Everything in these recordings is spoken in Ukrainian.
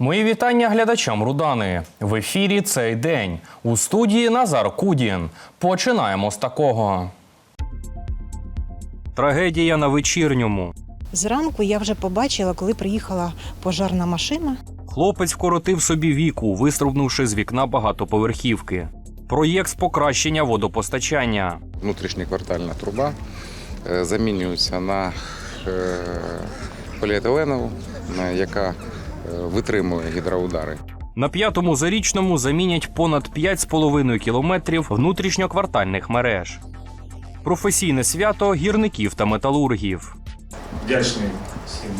Мої вітання глядачам Рудани. В ефірі цей день. У студії Назар Кудін. Починаємо з такого. Трагедія на вечірньому. Зранку я вже побачила, коли приїхала пожарна машина. Хлопець вкоротив собі віку, вистрибнувши з вікна багатоповерхівки. Проєкт з покращення водопостачання. внутрішньоквартальна труба е, замінюється на е, поліетиленову, яка витримує гідроудари. На п'ятому зарічному замінять понад 5,5 кілометрів внутрішньоквартальних мереж. Професійне свято гірників та металургів. вдячний всім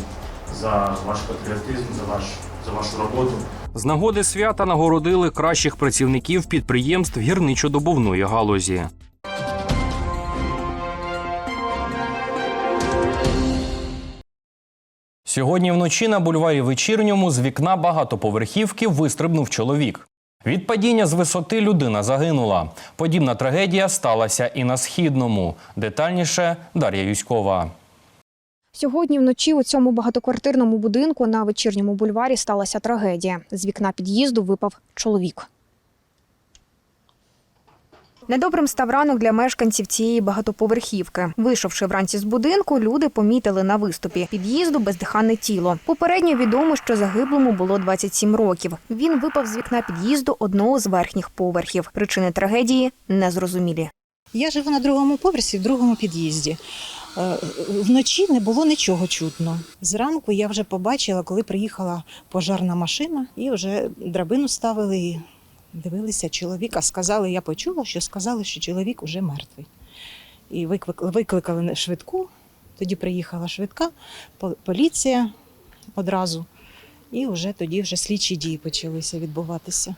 за ваш патріотизм, за, ваш, за вашу роботу. З нагоди свята нагородили кращих працівників підприємств гірничо-добувної галузі. Сьогодні вночі на бульварі вечірньому з вікна багатоповерхівки вистрибнув чоловік. Від падіння з висоти людина загинула. Подібна трагедія сталася і на східному. Детальніше Дар'я Юськова. Сьогодні вночі у цьому багатоквартирному будинку на вечірньому бульварі сталася трагедія. З вікна під'їзду випав чоловік. Недобрим став ранок для мешканців цієї багатоповерхівки. Вийшовши вранці з будинку, люди помітили на виступі під'їзду бездиханне тіло. Попередньо відомо, що загиблому було 27 років. Він випав з вікна під'їзду одного з верхніх поверхів. Причини трагедії незрозумілі. Я живу на другому поверсі, в другому під'їзді. Е, Вночі не було нічого чутно. Зранку я вже побачила, коли приїхала пожарна машина, і вже драбину ставили дивилися чоловіка. Сказали, я почула, що сказали, що чоловік уже мертвий. І викликали, швидку. Тоді приїхала швидка, поліція одразу. І вже тоді вже слідчі дії почалися відбуватися.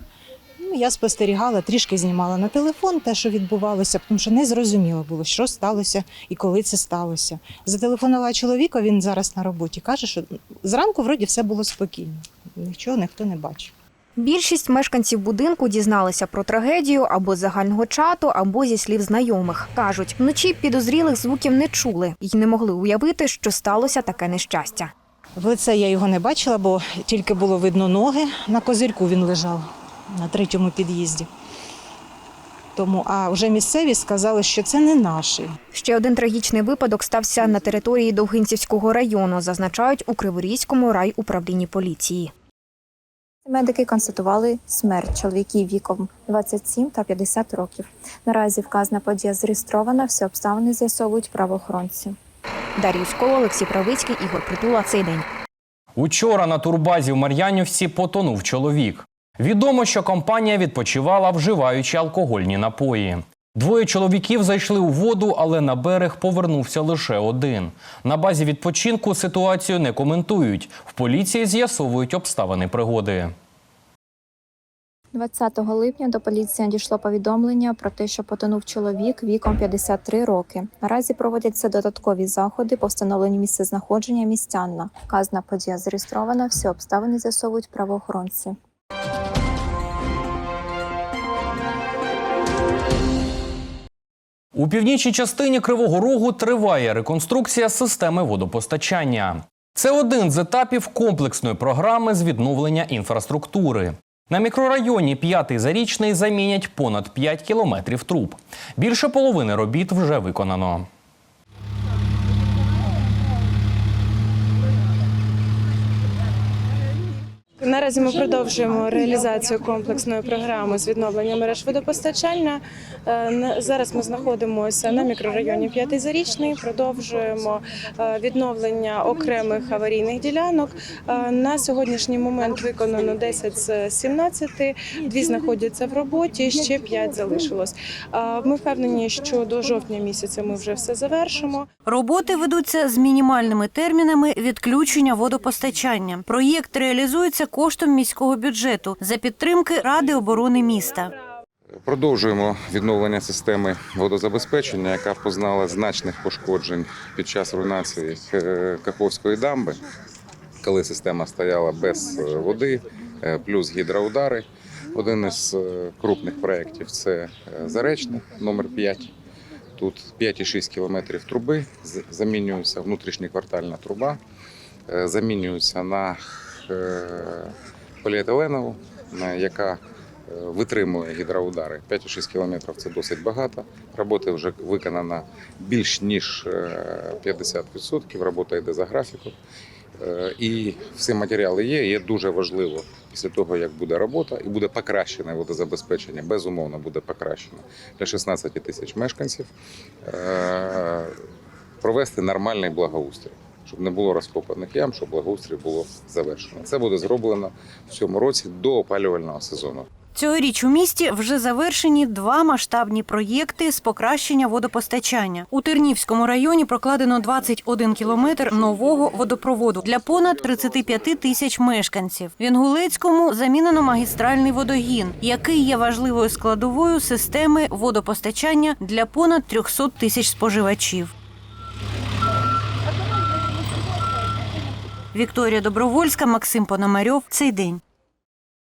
Ну, я спостерігала, трішки знімала на телефон те, що відбувалося, тому що не зрозуміло було, що сталося і коли це сталося. Зателефонувала чоловіка, він зараз на роботі. Каже, що зранку вроді все було спокійно. Нічого ніхто не бачив. Більшість мешканців будинку дізналися про трагедію або з загального чату, або зі слів знайомих. Кажуть, вночі підозрілих звуків не чули і не могли уявити, що сталося таке нещастя. В лице я його не бачила, бо тільки було видно ноги. На козирьку він лежав на третьому під'їзді. Тому, а вже місцеві сказали, що це не наші. Ще один трагічний випадок стався на території Довгинцівського району, зазначають у Криворізькому райуправлінні поліції. Медики констатували смерть чоловіків віком 27 та 50 років. Наразі вказана подія зареєстрована, всі обставини з'ясовують правоохоронці. Дар'я Юськова, Олексій Правицький, Ігор Притула. Цей день. Учора на турбазі в Мар'янівці потонув чоловік. Відомо, що компанія відпочивала, вживаючи алкогольні напої. Двоє чоловіків зайшли у воду, але на берег повернувся лише один. На базі відпочинку ситуацію не коментують. В поліції з'ясовують обставини пригоди. 20 липня до поліції надійшло повідомлення про те, що потонув чоловік віком 53 роки. Наразі проводяться додаткові заходи по встановленню місцезнаходження містянна. Вказана подія зареєстрована, всі обставини з'ясовують правоохоронці. У північній частині Кривого Рогу триває реконструкція системи водопостачання. Це один з етапів комплексної програми з відновлення інфраструктури. На мікрорайоні п'ятий зарічний замінять понад 5 кілометрів труб. Більше половини робіт вже виконано. Наразі ми продовжуємо реалізацію комплексної програми з відновлення мереж водопостачання. Е, Зараз ми знаходимося на мікрорайоні П'ятий Зарічний. Продовжуємо е, відновлення окремих аварійних ділянок. Е, На сьогоднішній момент виконано 10 з 17, дві знаходяться в роботі, ще 5 залишилось. Ми впевнені, що до жовтня місяця ми вже все завершимо. Роботи ведуться з мінімальними термінами відключення водопостачання. Проєкт реалізується коштом міського бюджету за підтримки Ради оборони міста. Продовжуємо відновлення системи водозабезпечення, яка познала значних пошкоджень під час руйнації е, Каховської дамби, коли система стояла без е, води, е, плюс гідроудари. Один із крупних проєктів це Заречне, номер 5. Тут 5,6 кілометрів труби, замінюється внутрішньоквартальна труба, е, замінюється на поліетиленову, е, яка е, витримує гідроудари. 5-6 кілометрів це досить багато. Роботи вже виконано більш ніж е, 50%. Робота йде за графіком. Е, І всі матеріали є. Є дуже важливо після того, як буде робота, і буде покращене водозабезпечення, безумовно буде покращено для 16 тисяч мешканців. е, Провести нормальний благоустрій, щоб не було розкопаних ям, щоб благоустрій було завершено. Це буде зроблено в цьому році до опалювального сезону. Цьогоріч у місті вже завершені два масштабні проєкти з покращення водопостачання. У Тернівському районі прокладено 21 кілометр нового водопроводу для понад 35 тисяч мешканців. В Інгулецькому замінено магістральний водогін, який є важливою складовою системи водопостачання для понад 300 тисяч споживачів. Вікторія Добровольська, Максим Пономарьов. Цей день.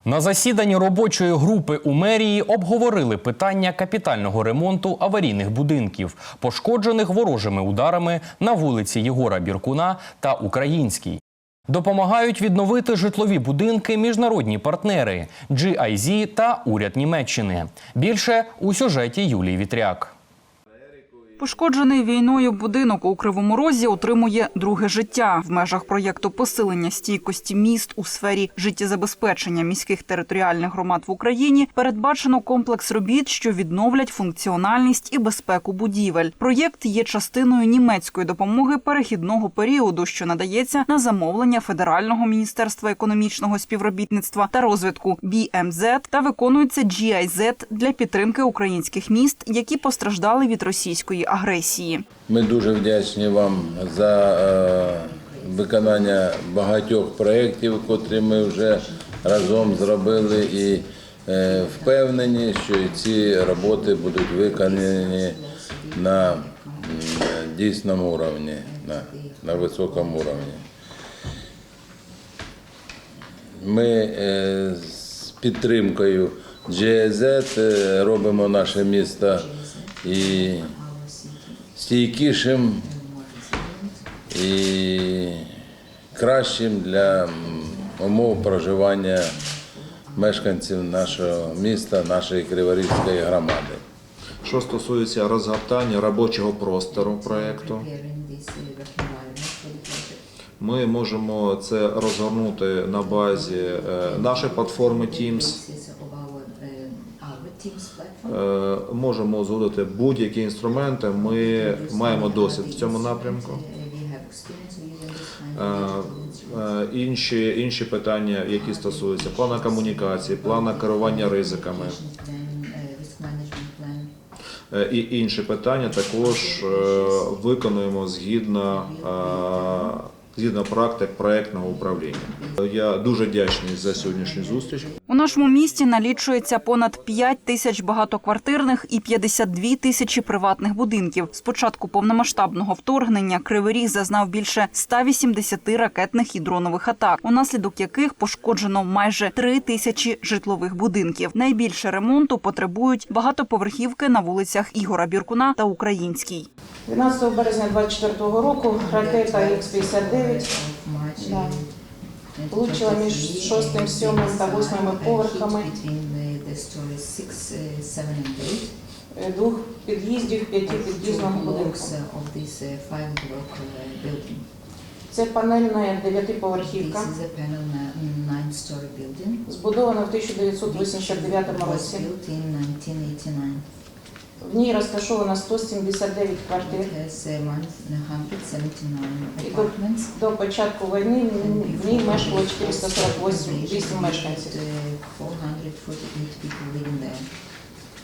На засіданні робочої групи у мерії обговорили питання капітального ремонту аварійних будинків, пошкоджених ворожими ударами на вулиці Єгора Біркуна та Українській. Допомагають відновити житлові будинки міжнародні партнери GIZ та уряд Німеччини. Більше у сюжеті Юлії Вітряк. Пошкоджений війною будинок у Кривому Розі отримує друге життя в межах проєкту посилення стійкості міст у сфері життєзабезпечення міських територіальних громад в Україні. Передбачено комплекс робіт, що відновлять функціональність і безпеку будівель. Проєкт є частиною німецької допомоги перехідного періоду, що надається на замовлення Федерального міністерства економічного співробітництва та розвитку BMZ та виконується GIZ для підтримки українських міст, які постраждали від російської агресії. Ми дуже вдячні вам за е, виконання багатьох проєктів, котрі ми вже разом зробили, і е, впевнені, що ці роботи будуть виконані на дійсному уровні, на, на високому уровні. Ми е, з підтримкою GIZ е, робимо наше місто і стійкішим і кращим для умов проживання мешканців нашого міста, нашої Криворізької громади. Що стосується розгортання робочого простору проєкту, ми можемо це розгорнути на базі е, нашої платформи Teams. Е, Можемо узгодити будь-які інструменти. Ми маємо досвід в цьому напрямку. Е, е, Інші, інші питання, які стосуються плану комунікації, плану керування ризиками. І інші питання також виконуємо згідно, згідно практик проектного управління. Я дуже вдячний за сьогоднішню зустріч. У нашому місті налічується понад 5 тисяч багатоквартирних і 52 тисячі приватних будинків. З початку повномасштабного вторгнення Кривий Ріг зазнав більше 180 ракетних і дронових атак, унаслідок яких пошкоджено майже 3 тисячі житлових будинків. Найбільше ремонту потребують багатоповерхівки на вулицях Ігора Біркуна та Українській. 12 березня 24 року ракета Х-59 да, влучила між шостим, сьомим та восьмими поверхами е, двох під'їздів п'ятипід'їзного будинку. Це панельна дев'ятиповерхівка, збудована в 1989 році. В ній розташовано 179 квартир. І до, до початку війни в ній мешкало 448 вісім мешканців.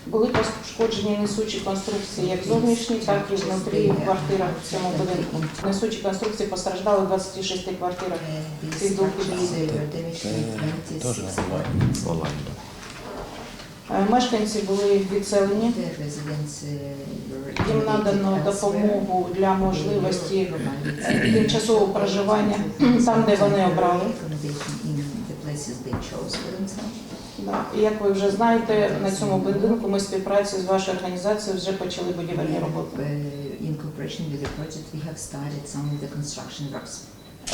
Були пошкоджені несучі конструкції як зовнішні, так і внутрі в квартирах в цьому будинку. Несучі конструкції постраждали в 26 квартирах цих двох під'їздів. Е, Мешканці були відселені. Їм надано допомогу для можливості тимчасового проживання там, де вони обрали. І як ви вже знаєте, на цьому будинку ми співпраці з вашою організацією вже почали будівельні роботи.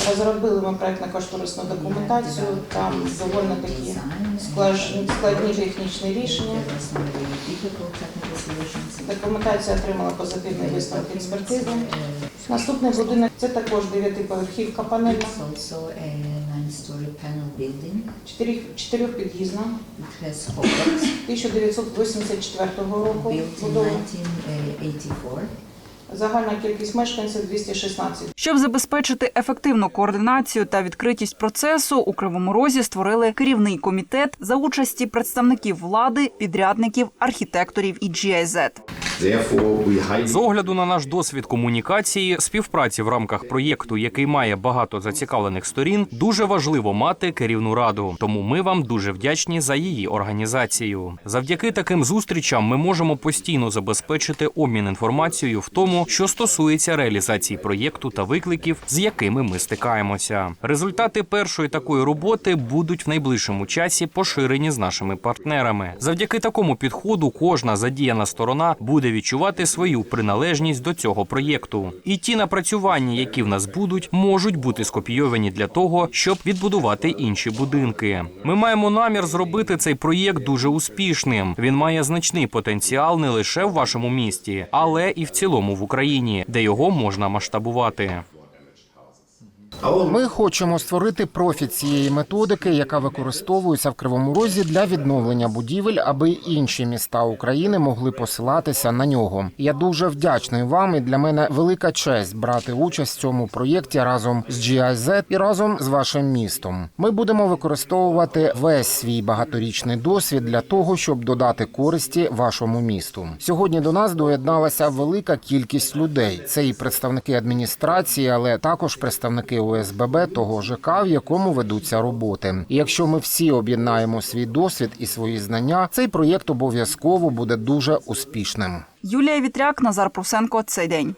Розробили ми проектно-кошторисну документацію, там доволі такі складні технічні рішення. Документація отримала позитивний висновок експертизи. Наступний будинок це також дев'ятиповерхівка панельна, чотирьох- чотирьохпід'їзна, 1984 року. Загальна кількість мешканців 216. Щоб забезпечити ефективну координацію та відкритість процесу, у Кривому Розі створили керівний комітет за участі представників влади, підрядників, архітекторів і GIZ. З огляду на наш досвід комунікації, співпраці в рамках проєкту, який має багато зацікавлених сторін, дуже важливо мати керівну раду. Тому ми вам дуже вдячні за її організацію. Завдяки таким зустрічам ми можемо постійно забезпечити обмін інформацією в тому, що стосується реалізації проєкту та викликів, з якими ми стикаємося. Результати першої такої роботи будуть в найближчому часі поширені з нашими партнерами. Завдяки такому підходу кожна задіяна сторона буде відчувати свою приналежність до цього проєкту. І ті напрацювання, які в нас будуть, можуть бути скопійовані для того, щоб відбудувати інші будинки. Ми маємо намір зробити цей проєкт дуже успішним. Він має значний потенціал не лише в вашому місті, але і в цілому в Україні, де його можна масштабувати. Ми хочемо створити профіль цієї методики, яка використовується в Кривому Розі для відновлення будівель, аби інші міста України могли посилатися на нього. Я дуже вдячний вам і для мене велика честь брати участь в цьому проєкті разом з GIZ і разом з вашим містом. Ми будемо використовувати весь свій багаторічний досвід для того, щоб додати користі вашому місту. Сьогодні до нас доєдналася велика кількість людей. Це і представники адміністрації, але також представники ОСББ того ЖК, в якому ведуться роботи. І якщо ми всі об'єднаємо свій досвід і свої знання, цей проєкт обов'язково буде дуже успішним. Юлія Вітряк, Назар Прусенко. Цей день.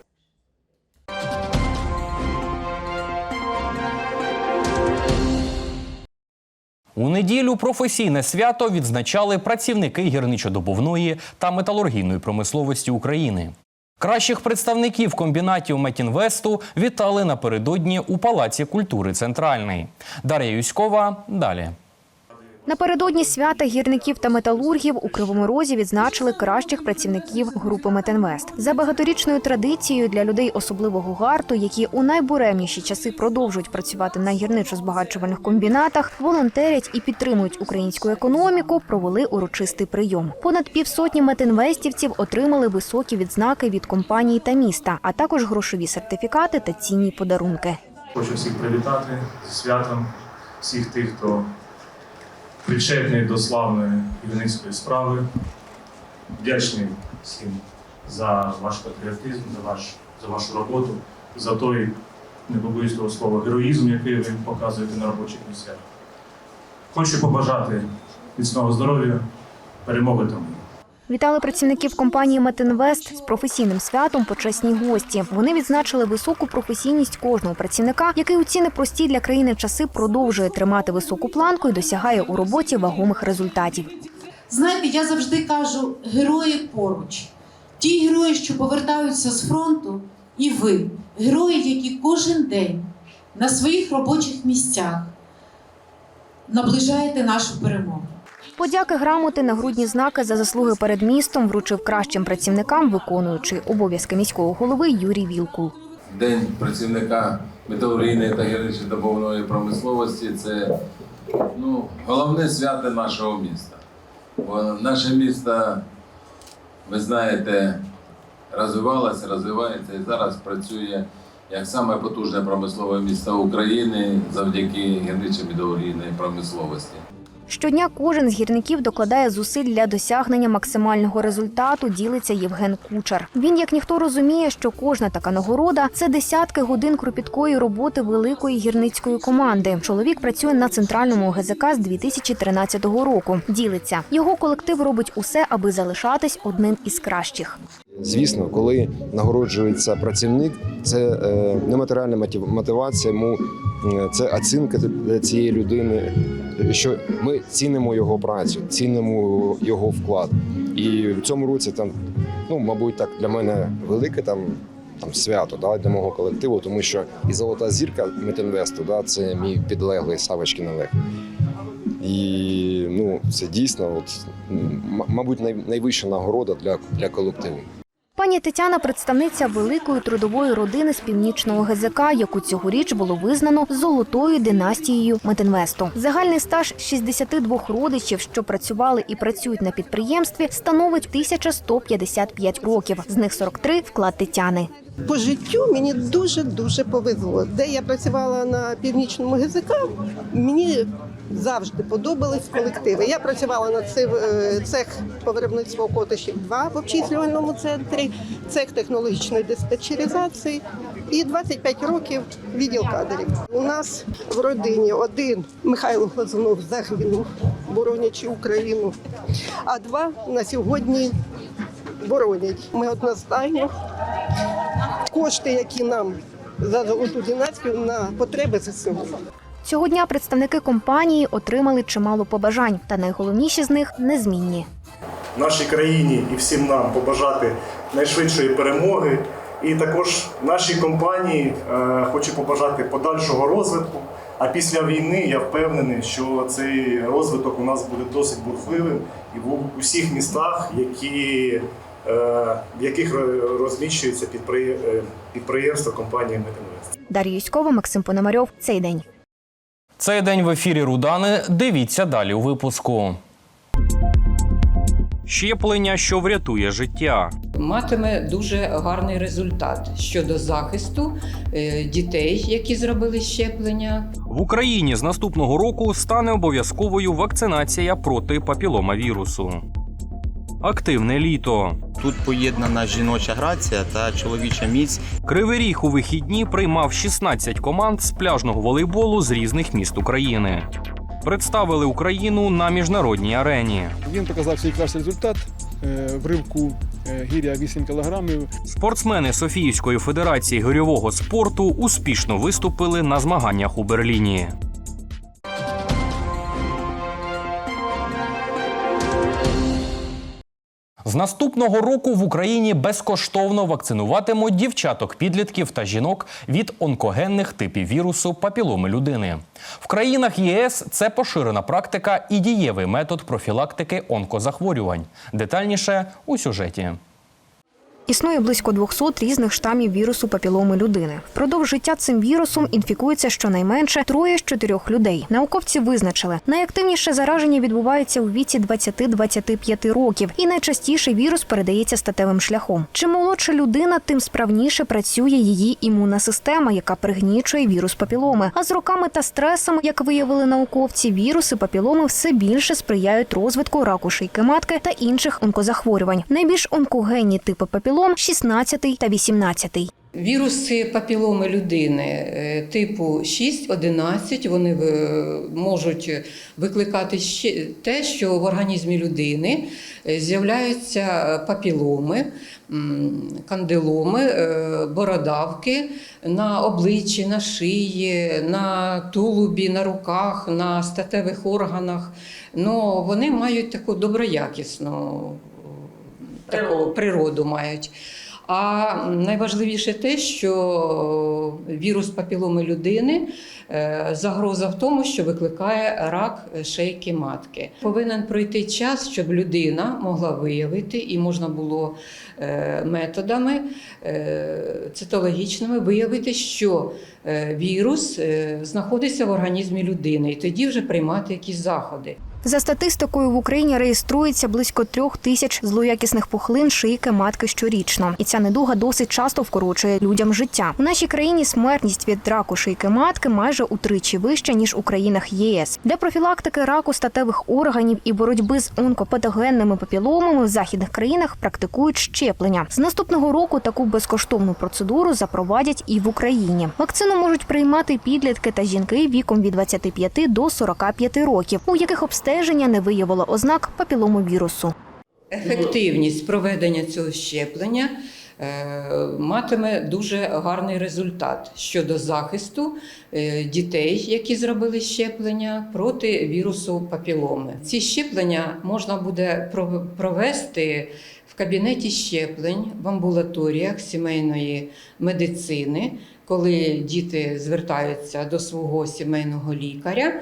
У неділю професійне свято відзначали працівники гірничодобувної та металургійної промисловості України. Кращих представників комбінатів Метінвесту вітали напередодні у Палаці культури Центральний. Дар'я Юськова далі. Напередодні свята гірників та металургів у Кривому Розі відзначили кращих працівників групи Метинвест. За багаторічною традицією для людей особливого гарту, які у найбуремніші часи продовжують працювати на гірничо-збагачувальних комбінатах, волонтерять і підтримують українську економіку, провели урочистий прийом. Понад півсотні метинвестівців отримали високі відзнаки від компаній та міста, а також грошові сертифікати та цінні подарунки. Хочу всіх привітати зі святом, всіх тих, хто причетний до славної івницької справи. Вдячний всім за ваш патріотизм, за, ваш, за вашу роботу, за той, не побоюсь того слова, героїзм, який ви показуєте на робочих місцях. Хочу побажати міцного здоров'я, перемоги тому. Вітали працівників компанії Метинвест з професійним святом почесні гості. Вони відзначили високу професійність кожного працівника, який у ці непрості для країни часи продовжує тримати високу планку і досягає у роботі вагомих результатів. Знаєте, я завжди кажу: герої поруч. Ті герої, що повертаються з фронту, і ви, герої, які кожен день на своїх робочих місцях наближаєте нашу перемогу. Подяки грамоти, нагрудні знаки за заслуги перед містом вручив кращим працівникам, виконуючи обов'язки міського голови Юрій Вілкул. День працівника металургійної та гірничо-добувної промисловості це ну, головне свято нашого міста. Бо наше місто, ви знаєте, розвивалося, розвивається і зараз працює як саме потужне промислове місто України завдяки гірничо-металургійної промисловості. Щодня кожен з гірників докладає зусиль для досягнення максимального результату. Ділиться Євген Кучар. Він, як ніхто, розуміє, що кожна така нагорода це десятки годин кропіткої роботи великої гірницької команди. Чоловік працює на центральному ГЗК з 2013 року. Ділиться його колектив робить усе, аби залишатись одним із кращих. Звісно, коли нагороджується працівник, це е, нематеріальна мотив- мотивація, йому це оцінка цієї людини, що ми цінимо його працю, цінимо його вклад. І в цьому році там, ну мабуть, так для мене велике там там свято да, для мого колективу, тому що і золота зірка Метінвесту, да, це мій підлеглий Савочкин Олег. І ну, це дійсно, от, мабуть, найвища нагорода для, для колективу. Пані Тетяна представниця великої трудової родини з північного ГЗК, яку цьогоріч було визнано золотою династією Метинвесту. Загальний стаж 62 родичів, що працювали і працюють на підприємстві, становить 1155 років. З них 43 – вклад Тетяни. По життю мені дуже дуже повезло. Де я працювала на північному ГЗК, мені завжди подобались колективи. Я працювала на е, цех по виробництву котишів 2 в обчислювальному центрі, цех технологічної диспетчеризації і 25 років відділ кадрів. У нас в родині один Михайло Глазунов загинув, боронячи Україну, а два на сьогодні боронять. Ми одностайно кошти, які нам за династію на потреби ЗСУ. Цього дня представники компанії отримали чимало побажань, та найголовніші з них незмінні. нашій країні і всім нам побажати найшвидшої перемоги. І також нашій компанії е, хочу побажати подальшого розвитку. А після війни я впевнений, що цей розвиток у нас буде досить бурхливим і в усіх містах, які, е, в яких ро- розміщується е, підприємство компанії Метинвест. Дар'я Юськова, Максим Пономарьов. Цей день. Цей день в ефірі Рудани. Дивіться далі у випуску. Щеплення, що врятує життя. матиме дуже гарний результат щодо захисту е, дітей, які зробили щеплення, В Україні з наступного року стане обов'язковою вакцинація проти папіломавірусу. Активне літо. Тут поєднана жіноча грація та чоловіча міць. Кривий Ріг у вихідні приймав 16 команд з пляжного волейболу з різних міст України. Представили Україну на міжнародній арені. Він показав свій кращий результат е, в ривку е, гіря 8 кілограмів. Спортсмени Софіївської федерації гирьового спорту успішно виступили на змаганнях у Берліні. З наступного року в Україні безкоштовно вакцинуватимуть дівчаток-підлітків та жінок від онкогенних типів вірусу папіломи людини. В країнах ЄС це поширена практика і дієвий метод профілактики онкозахворювань. Детальніше у сюжеті. Існує близько 200 різних штамів вірусу папіломи людини. Впродовж життя цим вірусом інфікується щонайменше троє з чотирьох людей. Науковці визначили, найактивніше зараження відбувається у віці 20-25 років, і найчастіше вірус передається статевим шляхом. Чим молодша людина, тим справніше працює її імунна система, яка пригнічує вірус папіломи. А з роками та стресом, як виявили науковці, віруси папіломи все більше сприяють розвитку раку шийки матки та інших онкозахворювань. Найбільш онкогенні типи папілом 16 та 18. Віруси папіломи людини е, типу 6-11 вони е, можуть викликати те, що в організмі людини е, з'являються папіломи, кандиломи, бородавки на обличчі, на шиї, на тулубі, на руках, на статевих органах. Ну, вони мають таку доброякісну таку природу мають. А найважливіше те, що вірус папіломи людини е, загроза в тому, що викликає рак шейки матки. Повинен пройти час, щоб людина могла виявити і можна було е, методами е, цитологічними виявити, що вірус знаходиться в організмі людини, і тоді вже приймати якісь заходи. За статистикою в Україні реєструється близько трьох тисяч злоякісних пухлин шийки матки щорічно, і ця недуга досить часто вкорочує людям життя. У нашій країні смертність від раку шийки матки майже утричі вища ніж у країнах ЄС. Для профілактики раку статевих органів і боротьби з онкопатогенними папіломами в західних країнах практикують щеплення. З наступного року таку безкоштовну процедуру запровадять і в Україні. Вакцину можуть приймати підлітки та жінки віком від 25 до 45 років, у яких обстеження не виявило ознак папіломовірусу. Ефективність проведення цього щеплення е, матиме дуже гарний результат щодо захисту е, дітей, які зробили щеплення проти вірусу папіломи. Ці щеплення можна буде провести в кабінеті щеплень в амбулаторіях сімейної медицини, коли діти звертаються до свого сімейного лікаря.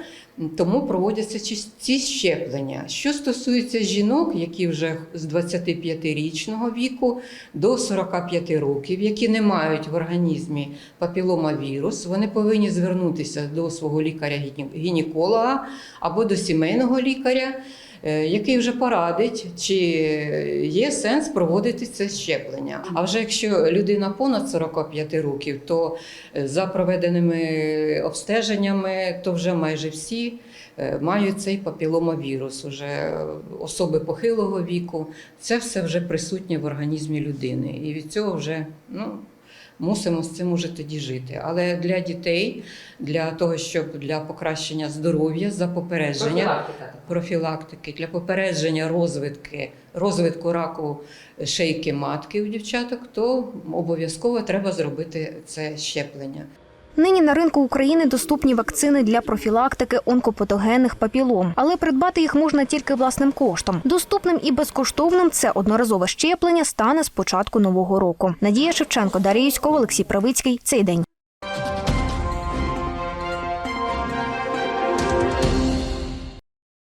Тому проводяться ці- щеплення. Що стосується жінок, які вже з 25-річного віку до 45 років, які не мають в організмі папіломавірус, вони повинні звернутися до свого лікаря-гінеколога або до сімейного лікаря, який вже порадить, чи є сенс проводити це щеплення. А вже якщо людина понад 45 років, то е, за проведеними обстеженнями, то вже майже всі е, мають цей папіломавірус. Уже е, особи похилого віку, це все вже присутнє в організмі людини. І від цього вже ну, мусимо з цим уже тоді жити. Але для дітей, для того, щоб для покращення здоров'я за попередження профілактики, для попередження розвитки, розвитку раку шейки матки у дівчаток, то обов'язково треба зробити це щеплення. Нині на ринку України доступні вакцини для профілактики онкопатогенних папілом, але придбати їх можна тільки власним коштом. Доступним і безкоштовним це одноразове щеплення стане з початку нового року. Надія Шевченко, Дар'я Юськова, Олексій Правицький. Цей день. –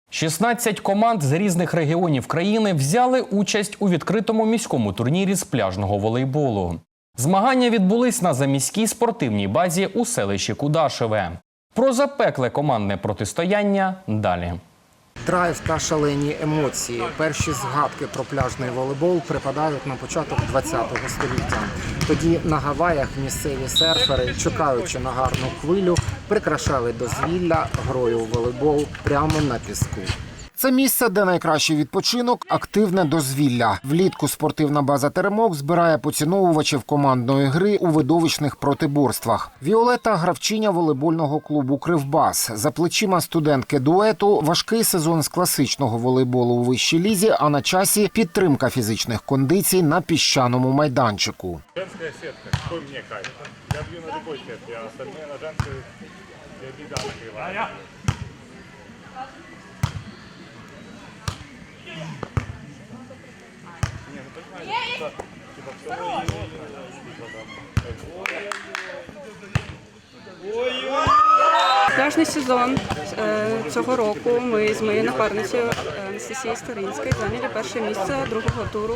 16 команд з різних регіонів країни взяли участь у відкритому міському турнірі з пляжного волейболу. Змагання відбулись на заміській спортивній базі у селищі Кудашеве. Про запекле командне протистояння далі. Драйв та шалені емоції. Перші згадки про пляжний волейбол припадають на початок ХХ століття. Тоді на Гаваях місцеві серфери, чекаючи на гарну хвилю, прикрашали дозвілля грою у волейбол прямо на піску. Це місце, де найкращий відпочинок активне дозвілля. Влітку спортивна база Теремок збирає поціновувачів командної гри у видовищних протиборствах. Віолета гравчиня волейбольного клубу Кривбас. За плечима студентки дуету важкий сезон з класичного волейболу у вищій лізі, а на часі підтримка фізичних кондицій на піщаному майданчику. Женская сетка, какой мне кайф. Я бью на любой сетке, а остальные на женской я бега накрываю. Не, ну понимаешь, что, типа, все типа там, Пляжний сезон е, цього року ми з моєю напарницею Анастасією Старинською зайняли перше місце другого туру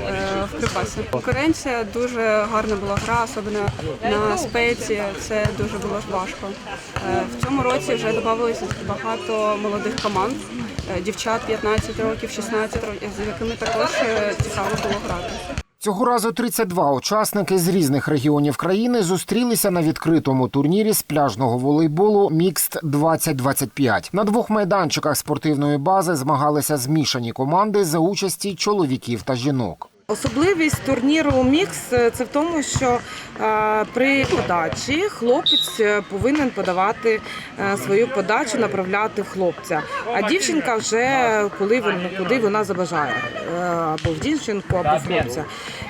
е, в Кривбасі. Конкуренція дуже гарна була гра, особливо на спеці. Це дуже було важко. Е, В цьому році вже додавалося багато молодих команд, дівчат 15 років, 16 років, з якими також е, цікаво було грати. Цього разу 32 учасники з різних регіонів країни зустрілися на відкритому турнірі з пляжного волейболу Мікст 2025 На двох майданчиках спортивної бази змагалися змішані команди за участі чоловіків та жінок. Особливість турніру Мікс це в тому, що е, при подачі хлопець е, повинен подавати е, свою подачу, направляти хлопця. А дівчинка вже коли вона куди вона забажає, або в дівчинку, або в хлопця.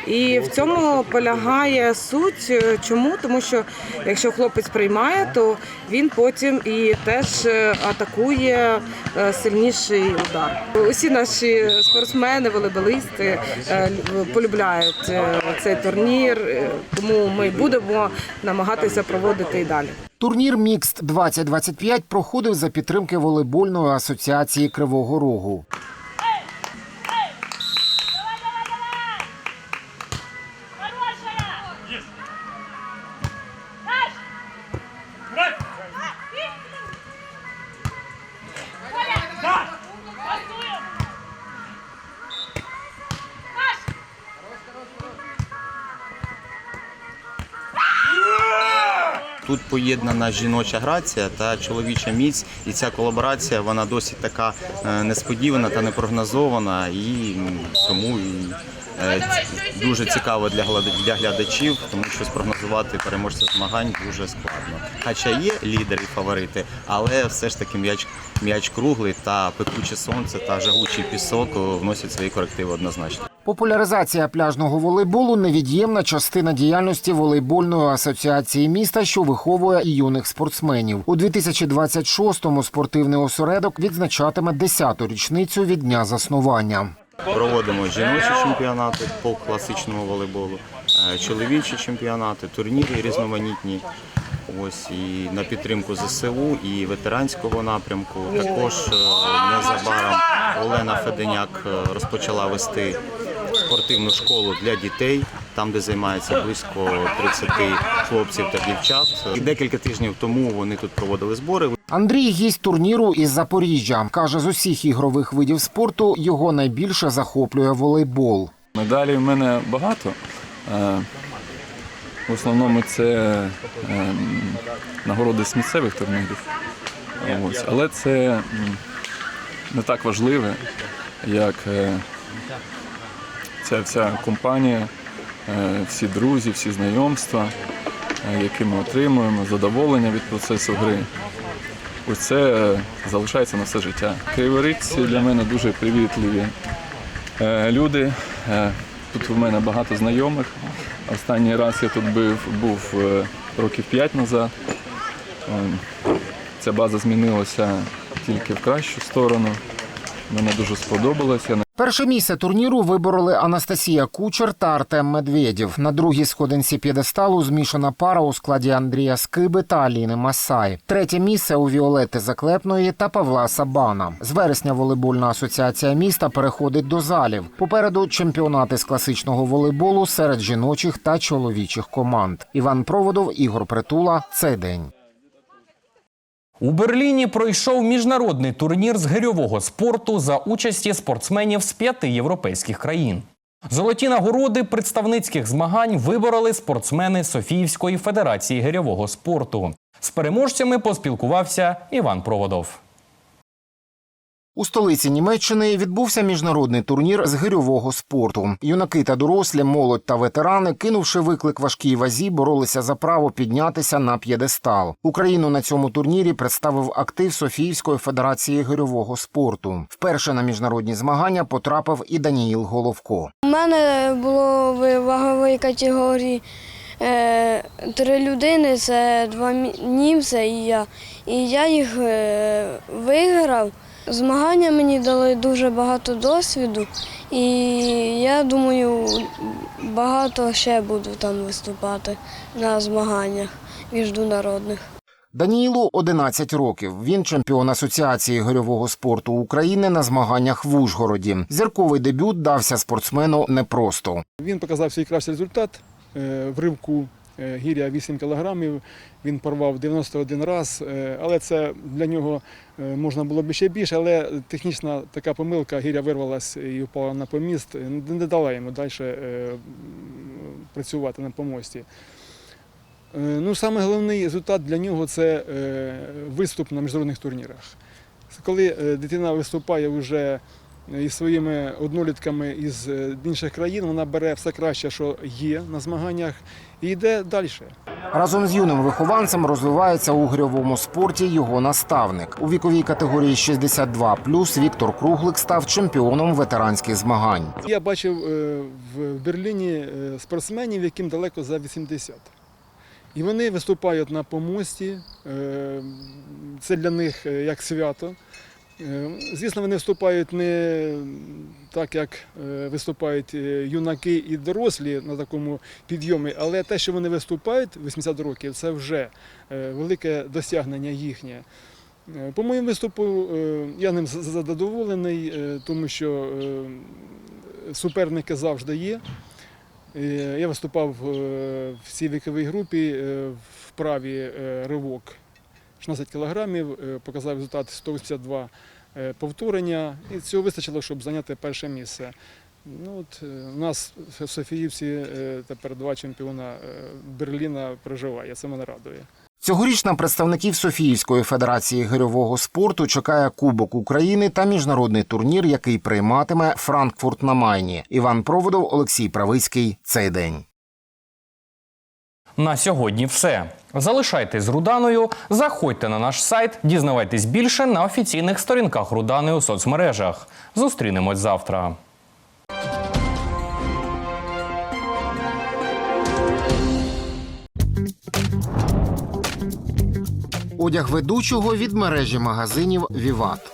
І в цьому полягає суть. Чому? Тому що якщо хлопець приймає, то він потім і теж атакує сильніший удар. Усі наші спортсмени, волейболисти е, полюбляють е, цей турнір, е, тому ми будемо намагатися проводити і далі. Турнір Мікст 2025 проходив за підтримки волейбольної асоціації Кривого Рогу. Тут поєднана жіноча грація та чоловіча міць, і ця колаборація вона досить така е, несподівана та непрогнозована, і тому і, е, дуже цікаво для глядачів, тому що спрогнозувати переможця змагань дуже складно. Хоча є лідери і фаворити, але все ж таки м'яч м'яч круглий та пекуче сонце та жагучий пісок вносять свої корективи однозначно. Популяризація пляжного волейболу невід'ємна частина діяльності волейбольної асоціації міста, що виховує і юних спортсменів. У 2026-му спортивний осередок відзначатиме 10-ту річницю від дня заснування. Проводимо жіночі чемпіонати по класичному волейболу, е, чоловічі чемпіонати, турніри різноманітні. Ось і на підтримку ЗСУ і ветеранського напрямку. Також е, незабаром Олена Феденяк е, розпочала вести спортивну школу для дітей, там де займається близько 30 хлопців та дівчат. І декілька тижнів тому вони тут проводили збори. Андрій гість турніру із Запоріжжя. Каже, з усіх ігрових видів спорту його найбільше захоплює волейбол. Медалей в мене багато. Е, В основному це е, нагороди з місцевих турнірів. Ось. Але це не так важливе, як е, ця вся компанія, е, всі друзі, всі знайомства, е, які ми отримуємо, задоволення від процесу гри. Ось це е, залишається на все життя. Криворіжці для мене дуже привітливі люди. Тут у мене багато знайомих. Останній раз я тут був, років п'ять назад. Ця база змінилася тільки в кращу сторону. Мені дуже сподобалося. Перше місце турніру вибороли Анастасія Кучер та Артем Медведєв. На другій сходинці п'єдесталу змішана пара у складі Андрія Скиби та Аліни Масай. Третє місце у Віолети Заклепної та Павла Сабана. З вересня волейбольна асоціація міста переходить до залів. Попереду чемпіонати з класичного волейболу серед жіночих та чоловічих команд. Іван Проводов, Ігор Притула. Цей день. У Берліні пройшов міжнародний турнір з гирьового спорту за участі спортсменів з п'яти європейських країн. Золоті нагороди представницьких змагань вибороли спортсмени Софіївської федерації гирьового спорту. З переможцями поспілкувався Іван Проводов. У столиці Німеччини відбувся міжнародний турнір з гирьового спорту. Юнаки та дорослі, молодь та ветерани, кинувши виклик важкій вазі, боролися за право піднятися на п'єдестал. Україну на цьому турнірі представив актив Софіївської федерації гирьового спорту. Вперше на міжнародні змагання потрапив і Даніїл Головко. У мене було в ваговій категорії е, три людини, це два німця і я. І я їх е, виграв. Змагання мені дали дуже багато досвіду, і я думаю, багато ще буду там виступати на змаганнях міжнародних. Даніїлу 11 років. Він чемпіон асоціації гирьового спорту України на змаганнях в Ужгороді. Зірковий дебют дався спортсмену непросто. Він показав свій кращий результат Е, в ривку гіря 8 кілограмів. Він порвав 91 раз, е, але це для нього е, можна було б ще більше, але технічна така помилка, гіря вирвалась і впала на поміст, не дала йому далі е, працювати на помості. Е, Ну, саме головний результат для нього це е, виступ на міжнародних турнірах. Коли е, дитина виступає вже із своїми однолітками із е, інших країн, вона бере все краще, що є на змаганнях, і йде далі. Разом з юним вихованцем розвивається у гирьовому спорті його наставник. У віковій категорії 62+, Віктор Круглик став чемпіоном ветеранських змагань. Я бачив е, в Берліні е, спортсменів, яким далеко за 80. І вони виступають на помості. е, Це для них е, як свято. Е, Звісно, вони виступають не так, як е, виступають е, юнаки і дорослі на такому підйомі, але те, що вони виступають 80 років, це вже е, велике досягнення їхнє. По моєму виступу я ним задоволений, тому що суперники завжди є. Я виступав в цій віковій групі в праві ривок 16 кілограмів, е, показав результат 182 е, повторення, і цього вистачило, щоб зайняти перше місце. Ну, от, е, у нас в Софіївці тепер два чемпіона Берліна проживає, це мене радує. Цьогоріч на представників Софіївської федерації гирьового спорту чекає Кубок України та міжнародний турнір, який прийматиме Франкфурт на Майні. Іван Проводов, Олексій Правицький. Цей день. На сьогодні все. Залишайтесь з Руданою, заходьте на наш сайт, дізнавайтесь більше на офіційних сторінках Рудани у соцмережах. Зустрінемось завтра. Одяг ведучого від мережі магазинів Віват.